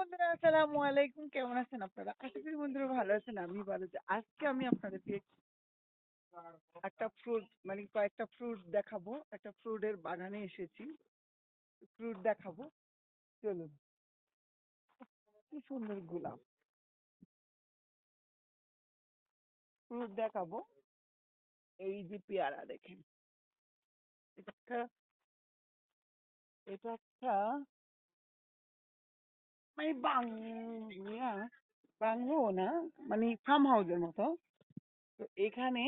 বন্ধুরা, আসসালামু আলাইকুম। কেমন আছেন আপনারা? আশা করি বন্ধুরা ভালো আছেন আমি ভালো আছি। আজকে আমি আপনাদেরকে একটা ফ্রুট মানে কয়েকটা ফ্রুট দেখাবো। একটা ফ্রুটের বাগানে এসেছি। ফ্রুট দেখাবো। চলুন। কি সুন্দর গোলাপ। ফ্রুট দেখাবো। এই যে পেয়ারা, দেখেন। এটা একটা এটা একটা মানে বাং, ইয়া, বাংলো না মানে ফার্ম হাউসের মতো। তো এখানে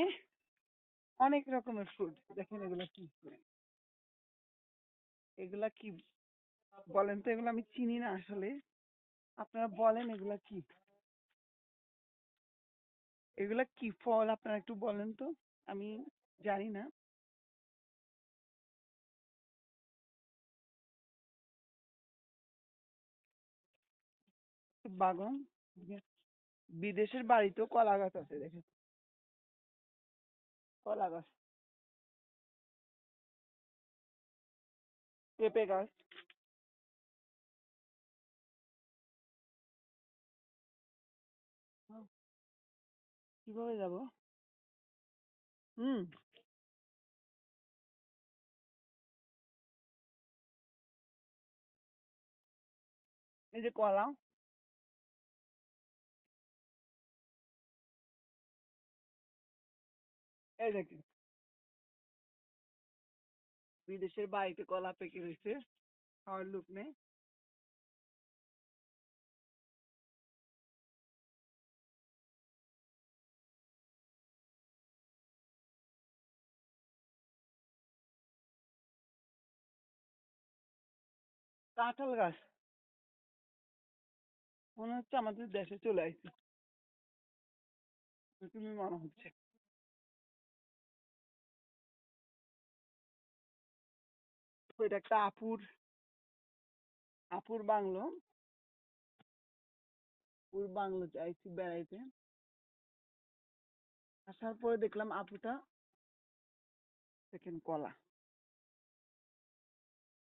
অনেক রকমের ফ্রুট দেখেন এগুলো কি এগুলা কি বলেন তো? এগুলো আমি চিনি না আসলে। আপনারা বলেন এগুলা কি? এগুলা কি ফল? আপনারা একটু বলেন তো। আমি জানি না। বাগান বিদেশের বাড়িতেও কলা গাছ আছে, দেখেন। কলা গাছ পেঁপে গাছ। কীভাবে যাব? হুম। এই যে কলা। বিদেশের বাড়িতে কলা পেকে রয়েছে খাওয়ার লোক নেই। কাঁঠাল গাছ। মনে হচ্ছে আমাদের দেশে চলে আসছে তুমি মনে হচ্ছে। এটা একটা আপুর আপুর বাংলো। আপুর বাংলো চাইছি বেড়াইতে। আসার পরে দেখলাম আপুটা দেখেন কলা।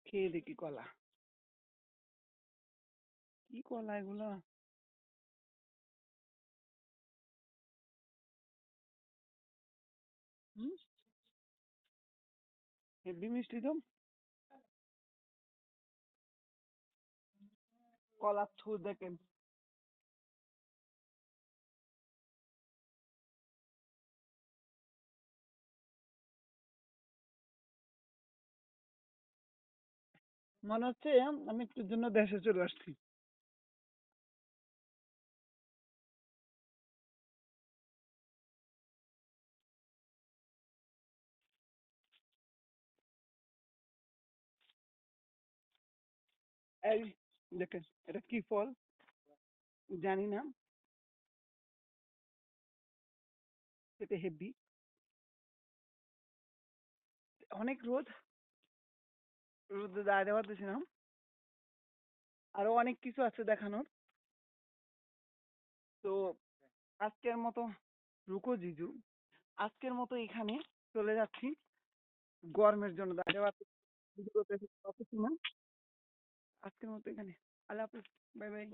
খেয়ে দেখি কলা। কি কলা এগুলো? হেভি মিষ্টি তো? কলার থুর দেখেন মনে হচ্ছে আমি একটুর জন্য দেশে চলে আসছি। এই দেখেন এটা কি ফল জানি না এটা হেভি অনেক রোদ রোদে দাঁড়াতে পারতেছি না আরও অনেক কিছু আছে দেখানোর তো আজকের মতো রুকো জিজু আজকের মতো এখানে চলে যাচ্ছি গরমের জন্য দাঁড়িয়ে পারতেছি না আজকের মতো এখানে আল্লাহ হাফিজ বাই বাই